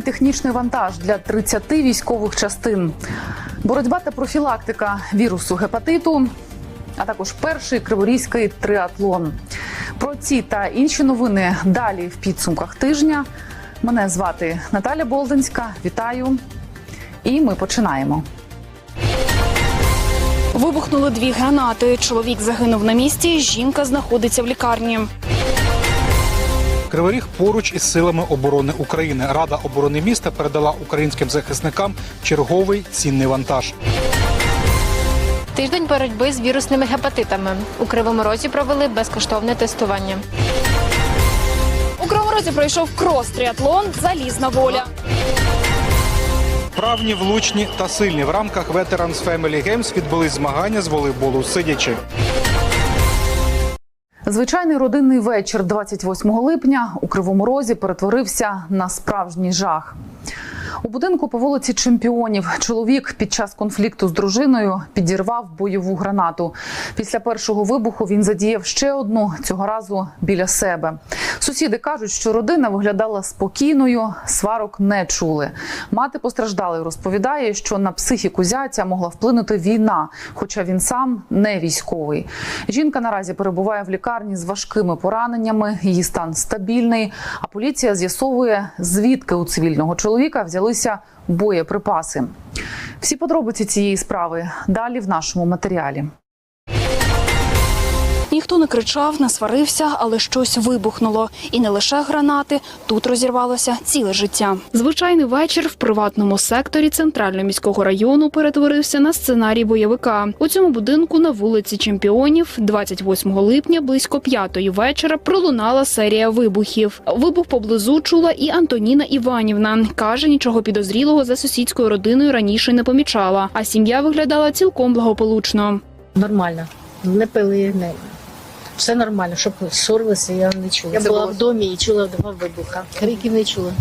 Спеціальний технічний вантаж для 30 військових частин, боротьба та профілактика вірусу гепатиту, а також перший криворізький триатлон. Про ці та інші новини далі в підсумках тижня. Мене звати Наталя Болдинська. Вітаю. І ми починаємо. Вибухнули дві гранати. Чоловік загинув на місці. Жінка знаходиться в лікарні. Кривий Ріг поруч із силами оборони України. Рада оборони міста передала українським захисникам черговий цінний вантаж. Тиждень боротьби з вірусними гепатитами. У Кривому Розі провели безкоштовне тестування. У Криворозі пройшов крос-тріатлон Залізна воля. Правні, влучні та сильні в рамках Veterans Family Games відбулись змагання з волейболу сидячи. Звичайний родинний вечір 28 липня у Кривому Розі перетворився на справжній жах. У будинку по вулиці Чемпіонів чоловік під час конфлікту з дружиною підірвав бойову гранату. Після першого вибуху він задіяв ще одну цього разу біля себе. Сусіди кажуть, що родина виглядала спокійною, сварок не чули. Мати постраждалої розповідає, що на психіку зятя могла вплинути війна, хоча він сам не військовий. Жінка наразі перебуває в лікарні з важкими пораненнями. Її стан стабільний. А поліція з'ясовує, звідки у цивільного чоловіка взялися боєприпаси. Всі подробиці цієї справи далі в нашому матеріалі. Ніхто не кричав, не сварився, але щось вибухнуло. І не лише гранати. Тут розірвалося ціле життя. Звичайний вечір в приватному секторі центрального міського району перетворився на сценарій бойовика. У цьому будинку на вулиці Чемпіонів 28 липня близько п'ятої вечора пролунала серія вибухів. Вибух поблизу чула і Антоніна Іванівна. каже, нічого підозрілого за сусідською родиною раніше не помічала. А сім'я виглядала цілком благополучно. Нормально. Не пили, не. Все нормально, щоб ссорилися, я не чула. Я була в домі і чула два вибуха. Криків не чула.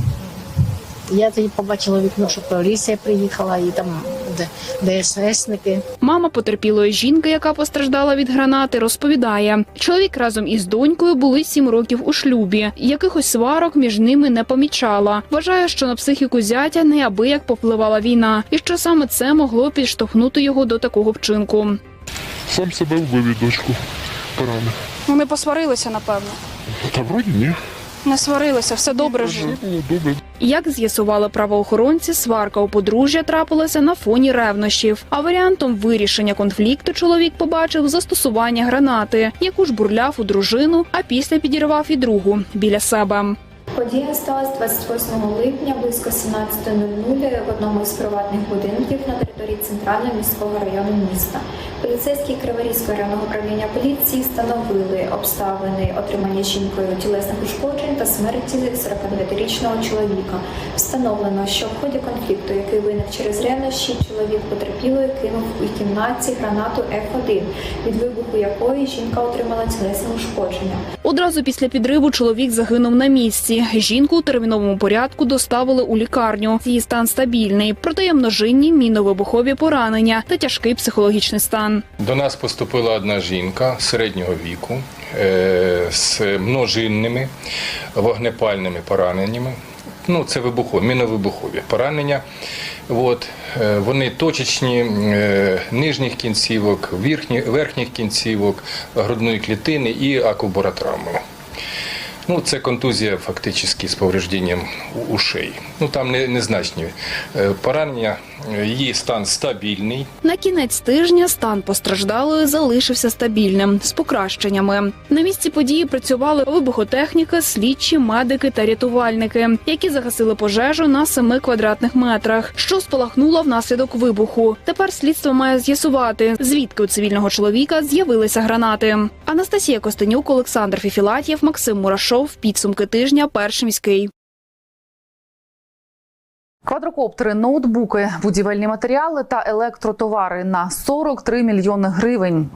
Я тоді побачила вікно, що поліція приїхала і там де- ДССники. Мама потерпілої жінки, яка постраждала від гранати, розповідає: чоловік разом із донькою були сім років у шлюбі. Якихось сварок між ними не помічала. Вважає, що на психіку зятя неабияк попливала війна, і що саме це могло підштовхнути його до такого вчинку. Сам себе вбив дочку поранив. Вони посварилися, напевно. Та вроді ні. Не сварилися, все добре ж. Як з'ясували правоохоронці, сварка у подружжя трапилася на фоні ревнощів. А варіантом вирішення конфлікту чоловік побачив застосування гранати, яку ж бурляв у дружину, а після підірвав і другу біля себе. Подія сталася 28 липня близько 17.00 в одному із приватних будинків на території центрального міського району міста. Поліцейські Криворізького районного управління поліції встановили обставини отримання жінкою тілесних ушкоджень та смерті 49-річного чоловіка. Встановлено, що в ході конфлікту, який виник через ревнощі, чоловік потерпілої кинув у кімнаті гранату F1, від вибуху якої жінка отримала тілесне ушкодження. Одразу після підриву чоловік загинув на місці. Жінку у терміновому порядку доставили у лікарню. Її стан стабільний, проте є множинні міновибухові поранення та тяжкий психологічний стан. До нас поступила одна жінка середнього віку е, з множинними вогнепальними пораненнями. Ну, це вибухові, міновибухові поранення. От, е, вони точечні е, нижніх кінцівок, верхніх кінцівок, грудної клітини і акубаротравми. Ну, це контузія фактично з поврежденням ушей. Ну там незначні е, поранення, її стан стабільний. На кінець тижня стан постраждалої залишився стабільним з покращеннями. На місці події працювали вибухотехніка, слідчі, медики та рятувальники, які загасили пожежу на 7 квадратних метрах, що спалахнуло внаслідок вибуху. Тепер слідство має з'ясувати, звідки у цивільного чоловіка з'явилися гранати. Анастасія Костенюк, Олександр Фіфілатєв, Максим Мурашов. Підсумки тижня. Перший міський. Квадрокоптери, ноутбуки, будівельні матеріали та електротовари на 43 мільйони гривень.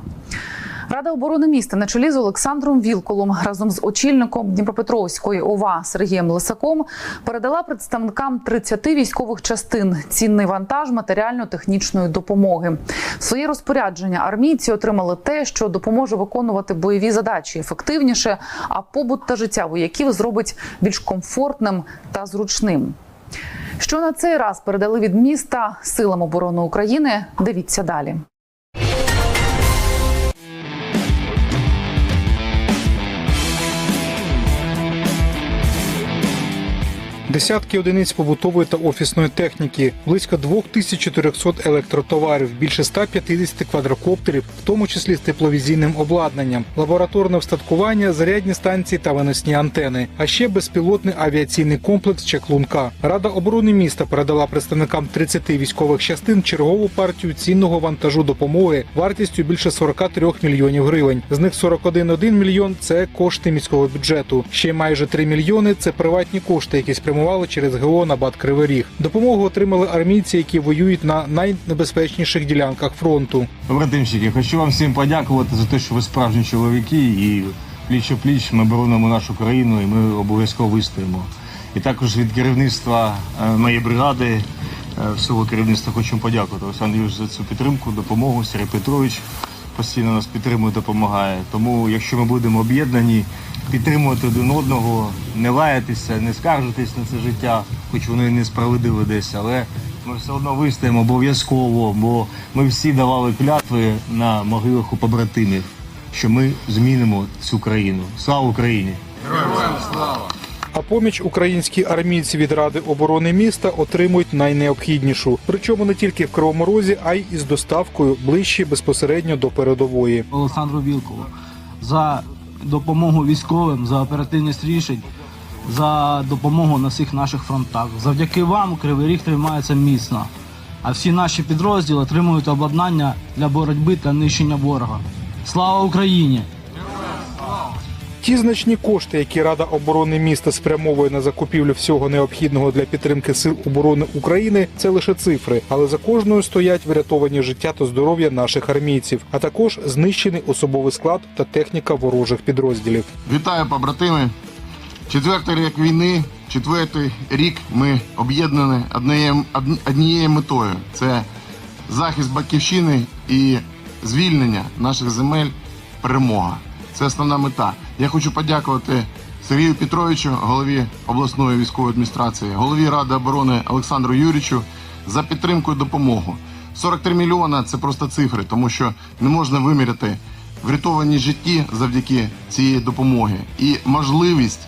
Рада оборони міста на чолі з Олександром Вілколом разом з очільником Дніпропетровської ОВА Сергієм Лисаком передала представникам 30 військових частин цінний вантаж матеріально-технічної допомоги. Своє розпорядження армійці отримали те, що допоможе виконувати бойові задачі ефективніше, а побут та життя вояків зробить більш комфортним та зручним. Що на цей раз передали від міста силам оборони України? Дивіться далі. Десятки одиниць побутової та офісної техніки, близько 2400 електротоварів, більше 150 квадрокоптерів, в тому числі з тепловізійним обладнанням, лабораторне встаткування, зарядні станції та виносні антени, а ще безпілотний авіаційний комплекс Чеклунка. Рада оборони міста передала представникам 30 військових частин чергову партію цінного вантажу допомоги вартістю більше 43 мільйонів гривень. З них 41,1 мільйон це кошти міського бюджету. Ще майже 3 мільйони це приватні кошти, які спрямували через ГО на Бат Кривий Ріг. Допомогу отримали армійці, які воюють на найнебезпечніших ділянках фронту. Побратимчики, хочу вам всім подякувати за те, що ви справжні чоловіки і пліч о пліч ми боронимо нашу країну і ми обов'язково вистоїмо. І також від керівництва е, моєї бригади, е, всього керівництва хочу подякувати Олександру Юрійовичу за цю підтримку, допомогу. Сергій Петрович постійно нас підтримує, допомагає. Тому, якщо ми будемо об'єднані, підтримувати один одного, не лаятися, не скаржитись на це життя, хоч воно і несправедливе десь, але ми все одно вистоїмо обов'язково, бо ми всі давали клятви на могилах у побратимів, що ми змінимо цю країну. Слава Україні! Героям слава! А поміч українські армійці від Ради оборони міста отримують найнеобхіднішу. Причому не тільки в Кривому Розі, а й із доставкою ближче безпосередньо до передової. Олександру Вілкову за допомогу військовим, за оперативність рішень, за допомогу на всіх наших фронтах. Завдяки вам Кривий Ріг тримається міцно, а всі наші підрозділи отримують обладнання для боротьби та нищення ворога. Слава Україні! Ті значні кошти, які Рада оборони міста спрямовує на закупівлю всього необхідного для підтримки сил оборони України, це лише цифри, але за кожною стоять врятовані життя та здоров'я наших армійців, а також знищений особовий склад та техніка ворожих підрозділів. Вітаю, побратими! Четвертий рік війни, четвертий рік ми об'єднані однією, однією метою це захист батьківщини і звільнення наших земель, перемога. Це основна мета. Я хочу подякувати Сергію Петровичу, голові обласної військової адміністрації, голові Ради оборони Олександру Юрічу за підтримку і допомогу. 43 мільйона це просто цифри, тому що не можна виміряти врятовані житті завдяки цієї допомоги і можливість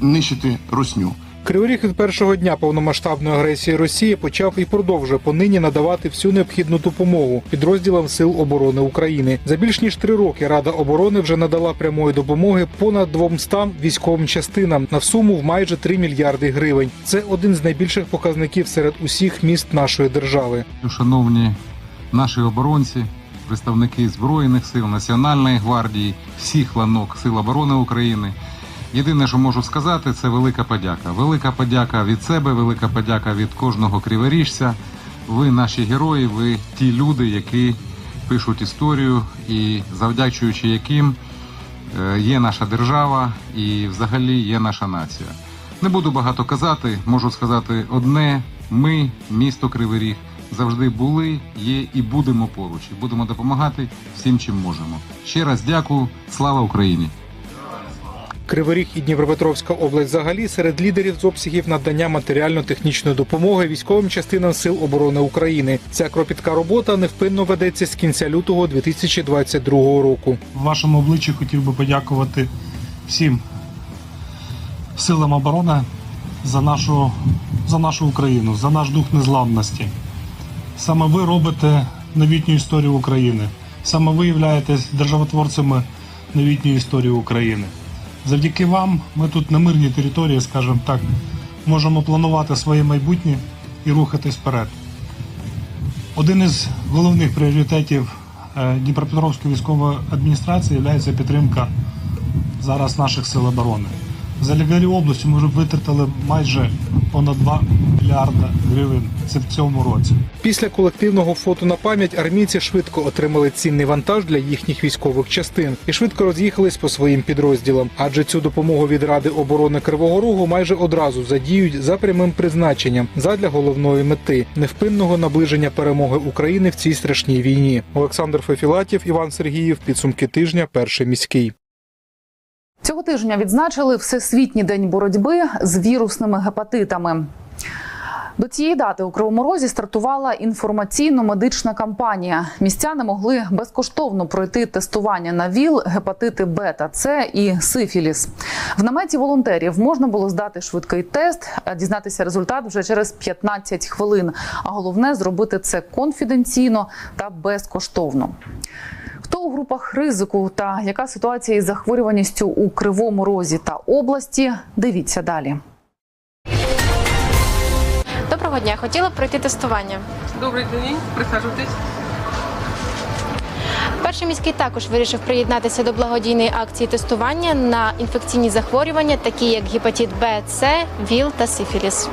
нищити русню. Кривий Ріг від першого дня повномасштабної агресії Росії почав і продовжує понині надавати всю необхідну допомогу підрозділам сил оборони України. За більш ніж три роки Рада оборони вже надала прямої допомоги понад 200 військовим частинам на суму в майже 3 мільярди гривень. Це один з найбільших показників серед усіх міст нашої держави. Шановні наші оборонці, представники Збройних сил, Національної гвардії, всіх ланок Сил оборони України. Єдине, що можу сказати, це велика подяка. Велика подяка від себе, велика подяка від кожного криворіжця. Ви наші герої, ви ті люди, які пишуть історію і завдячуючи яким е, є наша держава і взагалі є наша нація. Не буду багато казати, можу сказати одне: ми, місто Кривий Ріг, завжди були, є і будемо поруч. І будемо допомагати всім, чим можемо. Ще раз дякую. Слава Україні! Кривий Ріг і Дніпропетровська область взагалі серед лідерів з обсягів надання матеріально-технічної допомоги військовим частинам сил оборони України. Ця кропітка робота невпинно ведеться з кінця лютого 2022 року. В вашому обличчі хотів би подякувати всім силам оборони за нашу, за нашу Україну, за наш дух незламності. Саме ви робите новітню історію України. Саме ви являєтесь державотворцями новітньої історії України. Завдяки вам ми тут на мирній території, скажімо так, можемо планувати своє майбутнє і рухатись вперед. Один із головних пріоритетів е, Дніпропетровської військової адміністрації є підтримка зараз наших сил оборони. За Лігарі області ми вже витратили майже понад 2 мільярда гривень це в цьому році. Після колективного фото на пам'ять армійці швидко отримали цінний вантаж для їхніх військових частин і швидко роз'їхались по своїм підрозділам. Адже цю допомогу від Ради оборони Кривого Рогу майже одразу задіють за прямим призначенням задля головної мети невпинного наближення перемоги України в цій страшній війні. Олександр Фефілатів, Іван Сергіїв. Підсумки тижня. Перший міський. Цього тижня відзначили Всесвітній день боротьби з вірусними гепатитами. До цієї дати у Кривому Розі стартувала інформаційно-медична кампанія. Містяни могли безкоштовно пройти тестування на ВІЛ, гепатити Б та С і сифіліс. В наметі волонтерів можна було здати швидкий тест, дізнатися результат вже через 15 хвилин. А головне зробити це конфіденційно та безкоштовно. Хто у групах ризику та яка ситуація із захворюваністю у Кривому Розі та області? Дивіться далі. Доброго дня, хотіла б пройти тестування. Добрий день, присаджуйтесь. Перший міський також вирішив приєднатися до благодійної акції тестування на інфекційні захворювання, такі як гепатит Б, С, ВІЛ та сифіліс.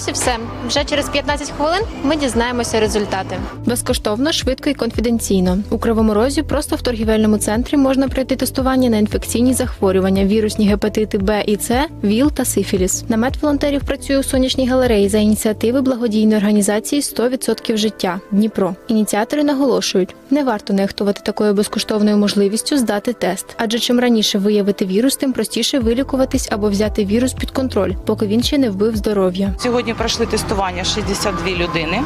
Ось і все. Вже через 15 хвилин ми дізнаємося результати. Безкоштовно, швидко і конфіденційно. У Кривому Розі просто в торгівельному центрі можна пройти тестування на інфекційні захворювання, вірусні гепатити Б і С, ВІЛ та сифіліс. Намет волонтерів працює у сонячній галереї за ініціативи благодійної організації «100% життя Дніпро. Ініціатори наголошують, не варто нехтувати такою безкоштовною можливістю здати тест, адже чим раніше виявити вірус, тим простіше вилікуватись або взяти вірус під контроль, поки він ще не вбив здоров'я. Сьогодні пройшли тестування 62 людини,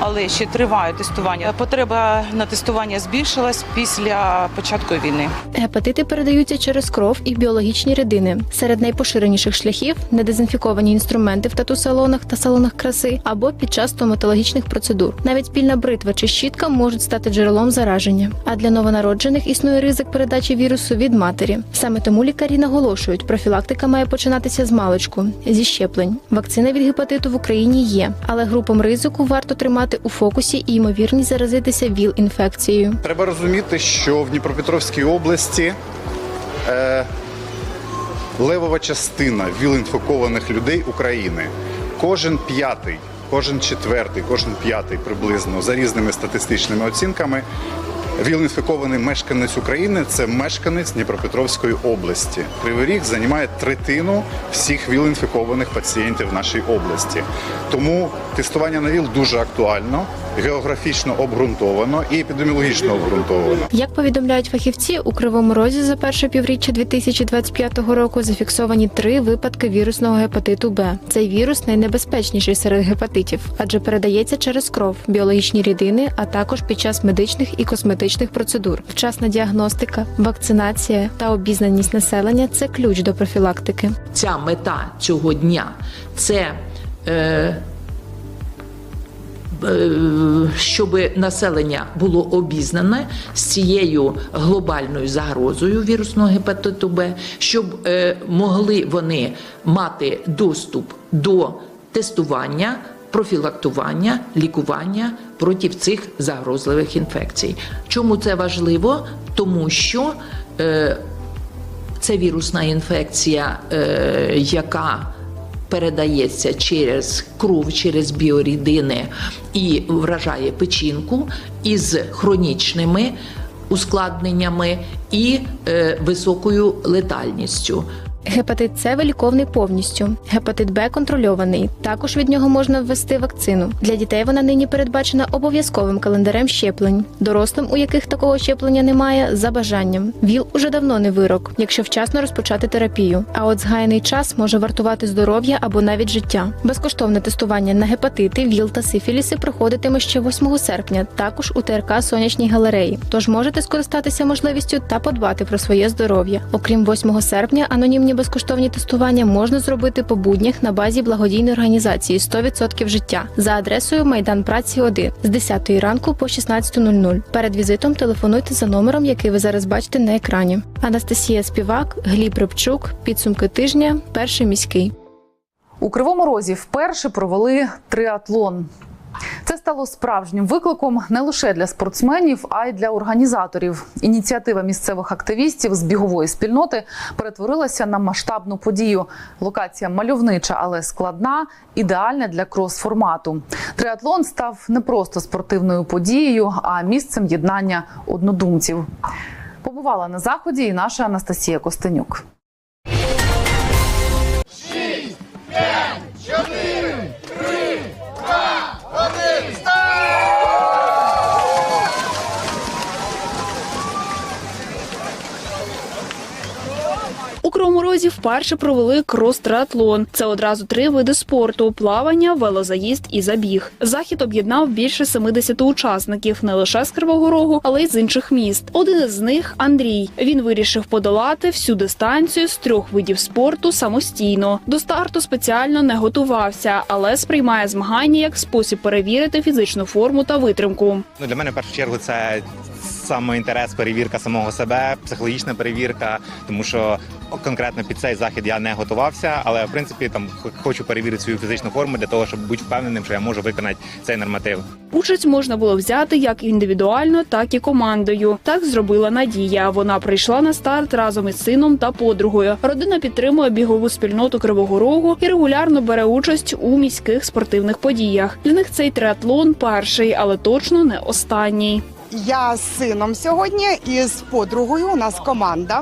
але ще триває тестування. Потреба на тестування збільшилась після початку війни. Гепатити передаються через кров і біологічні рідини. Серед найпоширеніших шляхів недезінфіковані інструменти в тату-салонах та салонах краси або під час стоматологічних процедур. Навіть спільна бритва чи щітка можуть стати джерелом зараження. А для новонароджених існує ризик передачі вірусу від матері. Саме тому лікарі наголошують, профілактика має починатися з маличку, зі щеплень. Вакцина від гепатиту в Україні є, але групам ризику варто тримати у фокусі і ймовірність заразитися ВІЛ-інфекцією. Треба розуміти, що в Дніпропетровській області е, левова частина віл-інфікованих людей України. Кожен п'ятий, кожен четвертий, кожен п'ятий приблизно за різними статистичними оцінками. Віл-інфікований мешканець України це мешканець Дніпропетровської області. Кривий Ріг займає третину всіх віл-інфікованих пацієнтів в нашій області. Тому тестування на ВІЛ дуже актуально, географічно обґрунтовано і епідеміологічно обґрунтовано. Як повідомляють фахівці, у Кривому Розі за перше півріччя 2025 року зафіксовані три випадки вірусного гепатиту Б. Цей вірус найнебезпечніший серед гепатитів, адже передається через кров, біологічні рідини, а також під час медичних і косметичних процедур. Вчасна діагностика, вакцинація та обізнаність населення це ключ до профілактики. Ця мета цього дня це. Е, е, щоб населення було обізнане з цією глобальною загрозою вірусного гепатиту Б, щоб е, могли вони мати доступ до тестування, профілактування, лікування проти цих загрозливих інфекцій. Чому це важливо? Тому що е, це вірусна інфекція, е, яка передається через кров, через біорідини і вражає печінку із хронічними ускладненнями і е, високою летальністю. Гепатит С виліковний повністю. Гепатит Б контрольований. Також від нього можна ввести вакцину. Для дітей вона нині передбачена обов'язковим календарем щеплень. Дорослим, у яких такого щеплення немає, за бажанням. ВІЛ уже давно не вирок, якщо вчасно розпочати терапію. А от згаяний час може вартувати здоров'я або навіть життя. Безкоштовне тестування на гепатити, ВІЛ та сифіліси проходитиме ще 8 серпня, також у ТРК Сонячній галереї. Тож можете скористатися можливістю та подбати про своє здоров'я. Окрім 8 серпня, анонімні безкоштовні тестування можна зробити по буднях на базі благодійної організації «100% життя за адресою Майдан Праці 1 з 10 ранку по 16.00. Перед візитом телефонуйте за номером, який ви зараз бачите на екрані. Анастасія Співак, Гліб Рибчук, підсумки тижня, перший міський. У Кривому Розі вперше провели триатлон. Це стало справжнім викликом не лише для спортсменів, а й для організаторів. Ініціатива місцевих активістів з бігової спільноти перетворилася на масштабну подію. Локація мальовнича, але складна, ідеальна для крос-формату. Триатлон став не просто спортивною подією, а місцем єднання однодумців. Побувала на заході і наша Анастасія Костенюк. Вперше провели крос-триатлон. Це одразу три види спорту: плавання, велозаїзд і забіг. Захід об'єднав більше 70 учасників не лише з Кривого Рогу, але й з інших міст. Один із них Андрій. Він вирішив подолати всю дистанцію з трьох видів спорту самостійно. До старту спеціально не готувався, але сприймає змагання як спосіб перевірити фізичну форму та витримку. Ну, для мене в першу чергу це саме інтерес, перевірка самого себе, психологічна перевірка, тому що конкретно під цей захід я не готувався, але в принципі там хочу перевірити свою фізичну форму для того, щоб бути впевненим, що я можу виконати цей норматив. Участь можна було взяти як індивідуально, так і командою. Так зробила Надія. Вона прийшла на старт разом із сином та подругою. Родина підтримує бігову спільноту Кривого Рогу і регулярно бере участь у міських спортивних подіях. Для них цей триатлон перший, але точно не останній. Я з сином сьогодні і з подругою. У нас команда.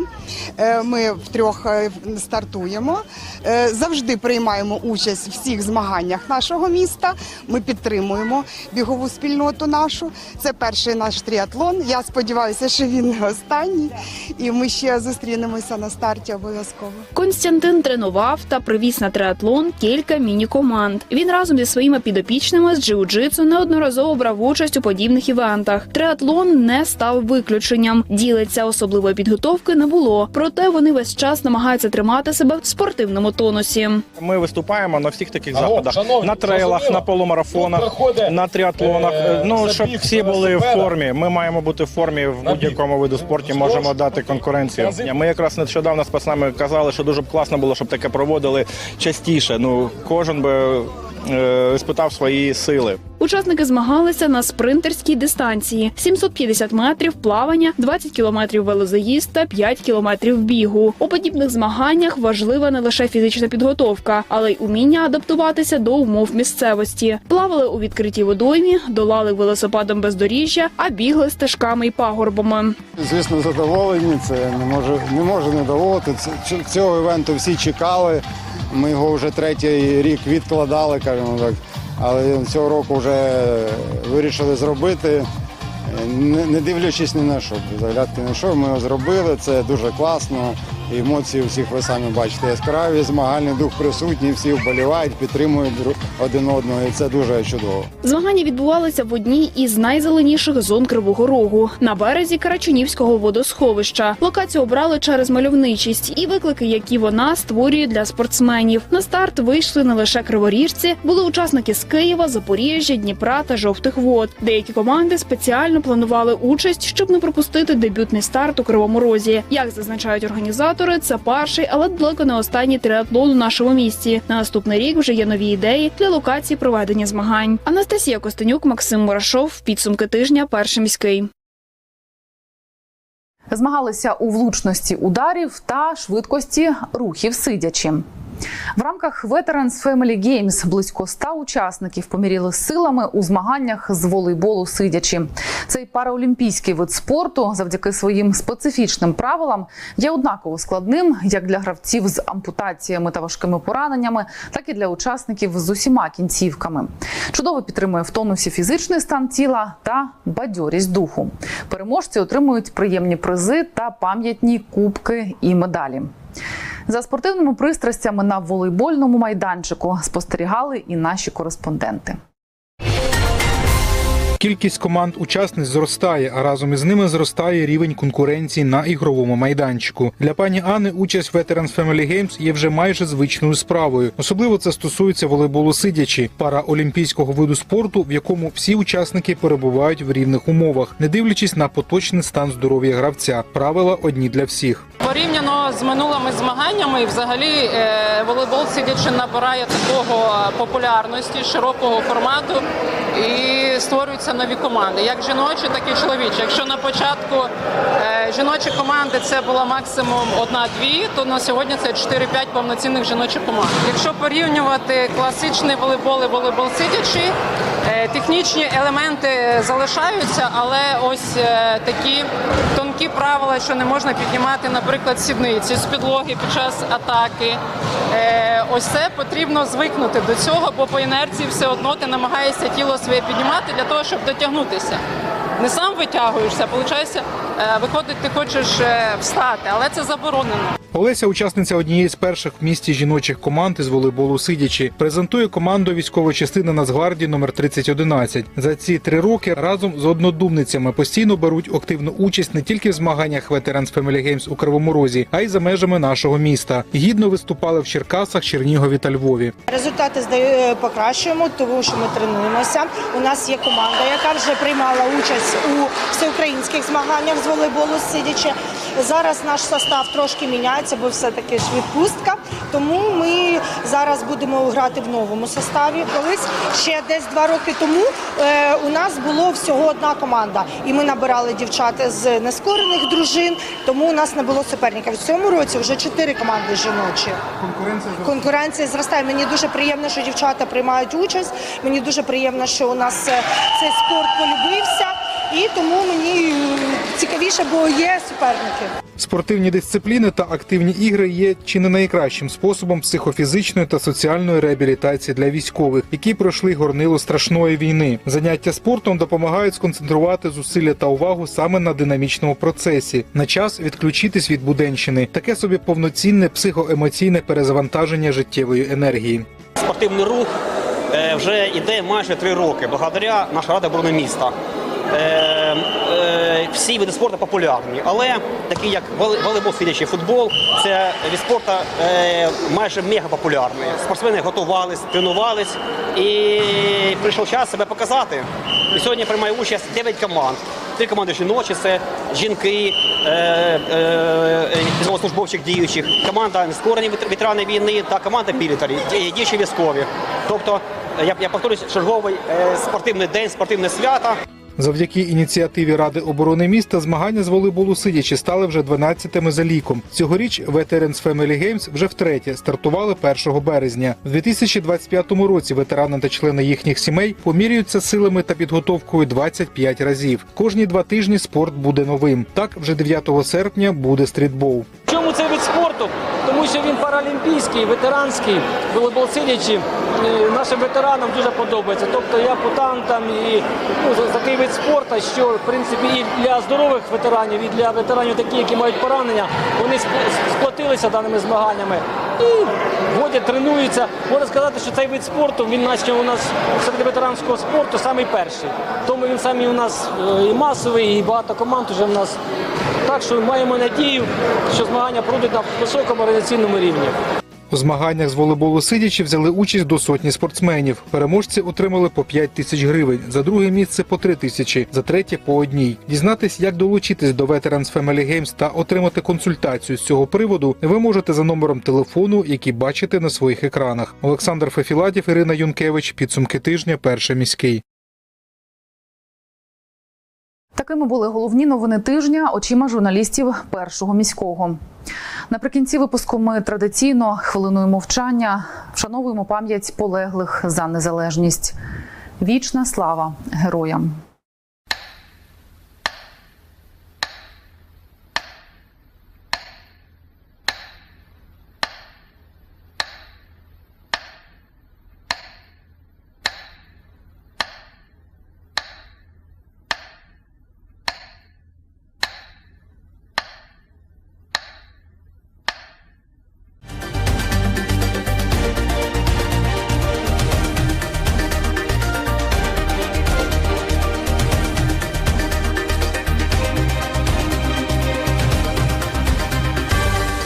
Е, Ми втрьох е, стартуємо. Е, Завжди приймаємо участь в всіх змаганнях нашого міста. Ми підтримуємо бігову спільноту нашу. Це перший наш тріатлон. Я сподіваюся, що він не останній. І ми ще зустрінемося на старті обов'язково. Константин тренував та привіз на триатлон кілька міні-команд. Він разом зі своїми підопічними з джиу-джитсу неодноразово брав участь у подібних івентах. Триатлон не став виключенням. Ділиться особливої підготовки не було. Проте вони весь час намагаються тримати себе в спортивному тонусі. Ми виступаємо на всіх таких заходах на трейлах, на полумарафонах, на тріатлонах. Ну щоб всі були в формі. Ми маємо бути в формі в будь-якому виду спорту. Можемо дати конкуренцію. Ми якраз нещодавно з пацанами казали, що дуже б класно було, щоб таке проводили частіше. Ну кожен би е, спитав свої сили. Учасники змагалися на спринтерській дистанції: 750 метрів плавання, 20 кілометрів велозаїзд та 5 кілометрів бігу. У подібних змаганнях важлива не лише фізична підготовка, але й уміння адаптуватися до умов місцевості. Плавали у відкритій водоймі, долали велосипедом бездоріжжя, а бігли стежками й пагорбами. Звісно, задоволені. Це не може не може не доводити. Цього івенту всі чекали. Ми його вже третій рік відкладали, кажемо так. Але цього року вже вирішили зробити. Не, не дивлячись ні на що, заглядки на що, ми його зробили. Це дуже класно. Емоції всіх ви самі бачите яскраві, змагальний дух присутній, всі вболівають, підтримують один одного, і це дуже чудово. Змагання відбувалися в одній із найзеленіших зон Кривого Рогу на березі Карачунівського водосховища. Локацію обрали через мальовничість і виклики, які вона створює для спортсменів. На старт вийшли не лише криворіжці, були учасники з Києва, Запоріжжя, Дніпра та жовтих вод. Деякі команди спеціально планували участь, щоб не пропустити дебютний старт у Кривому Розі. Як зазначають організатори, це перший, але далеко не останній триатлон у нашому місті. На наступний рік вже є нові ідеї для локації проведення змагань. Анастасія Костенюк, Максим Мурашов. Підсумки тижня. Перший міський. Змагалися у влучності ударів та швидкості рухів сидячи. В рамках Veterans Family Games близько 100 учасників поміряли силами у змаганнях з волейболу сидячи. Цей параолімпійський вид спорту завдяки своїм специфічним правилам є однаково складним як для гравців з ампутаціями та важкими пораненнями, так і для учасників з усіма кінцівками. Чудово підтримує в тонусі фізичний стан тіла та бадьорість духу. Переможці отримують приємні призи та пам'ятні кубки і медалі. За спортивними пристрастями на волейбольному майданчику спостерігали і наші кореспонденти. Кількість команд учасниць зростає, а разом із ними зростає рівень конкуренції на ігровому майданчику. Для пані Анни участь в Veterans Family Games є вже майже звичною справою. Особливо це стосується волейболу сидячи, параолімпійського виду спорту, в якому всі учасники перебувають в рівних умовах, не дивлячись на поточний стан здоров'я гравця. Правила одні для всіх. Порівняно з минулими змаганнями, взагалі е, волейбол сидячи набирає такого популярності, широкого формату і створюються нові команди, як жіночі, так і чоловічі. Якщо на початку е, жіночі команди це була максимум одна-дві, то на сьогодні це 4-5 повноцінних жіночих команд. Якщо порівнювати класичний волейбол і волейбол сидячи, е, технічні елементи залишаються, але ось е, такі тонкі правила, що не можна піднімати, наприклад, сідниці з підлоги під час атаки. Е, Ось це потрібно звикнути до цього, бо по інерції все одно ти намагаєшся тіло своє піднімати для того, щоб дотягнутися. Не сам витягуєшся, а виходить, е, виходить, ти хочеш е, встати, але це заборонено. Олеся, учасниця однієї з перших в місті жіночих команд із волейболу сидячи, презентує команду військової частини Нацгвардії номер 3011. За ці три роки разом з однодумницями постійно беруть активну участь не тільки в змаганнях Veterans Family Games у Кривому Розі, а й за межами нашого міста. Гідно виступали в Черкасах, Чернігові та Львові. Результати здаю- покращуємо, тому що ми тренуємося. У нас є команда, яка вже приймала участь у всеукраїнських змаганнях з волейболу сидячи. Зараз наш состав трошки міняється, бо все-таки ж відпустка. Тому ми зараз будемо грати в новому составі. Колись ще десь два роки тому е, у нас було всього одна команда, і ми набирали дівчат з нескорених дружин, тому у нас не було суперників. В цьому році вже чотири команди жіночі. Конкуренція зростає. Мені дуже приємно, що дівчата приймають участь. Мені дуже приємно, що у нас е, цей спорт полюбився, і тому мені е, цікавіше, бо є суперники. Спортивні дисципліни та активні ігри є чи не найкращим способом психофізичної та соціальної реабілітації для військових, які пройшли горнило страшної війни. Заняття спортом допомагають сконцентрувати зусилля та увагу саме на динамічному процесі, на час відключитись від буденщини, таке собі повноцінне психоемоційне перезавантаження життєвої енергії. Спортивний рух е, вже йде майже три роки, благодаря нашій раді оборони міста. Е, е, Всі види спорту популярні, але такі як волейбол, сидячий футбол, це від спорту е, майже мега популярний. Спортсмени готувались, тренувались і прийшов час себе показати. І сьогодні приймає участь 9 команд. Три команди жіночі це жінки, військовослужбовчих діючих, команда нескорені вет- ветерани війни та команда пілітарі, ді- діючі військові. Тобто, я, я повторюсь, черговий спортивний день, спортивне свято. Завдяки ініціативі Ради оборони міста змагання з волейболу сидячи стали вже 12-ми за ліком. Цьогоріч Veterans Family Games вже втретє стартували 1 березня. У 2025 році ветерани та члени їхніх сімей поміряються силами та підготовкою 25 разів. Кожні два тижні спорт буде новим. Так, вже 9 серпня буде стрітбол. Чому цей вид спорту? Що він паралімпійський, ветеранський, волейбол сидячи. Е, Нашим ветеранам дуже подобається. Тобто я путантам і ну, такий вид спорту, що в принципі і для здорових ветеранів, і для ветеранів, такі, які мають поранення, вони сплатилися даними змаганнями і ходять, тренуються. Можна сказати, що цей вид спорту він наче у нас серед ветеранського спорту самий перший. Тому він самий у нас е, і масовий, і багато команд вже в нас. Так що маємо надію, що змагання пройдуть на високому організаційному рівні. У змаганнях з волейболу сидячи взяли участь до сотні спортсменів. Переможці отримали по 5 тисяч гривень, за друге місце по 3 тисячі, за третє по одній. Дізнатись, як долучитись до Veterans Family Games та отримати консультацію з цього приводу, ви можете за номером телефону, який бачите на своїх екранах. Олександр Фефілатів, Ірина Юнкевич. Підсумки тижня. Перший міський. Такими були головні новини тижня очима журналістів першого міського. Наприкінці випуску ми традиційно хвилиною мовчання вшановуємо пам'ять полеглих за незалежність. Вічна слава героям.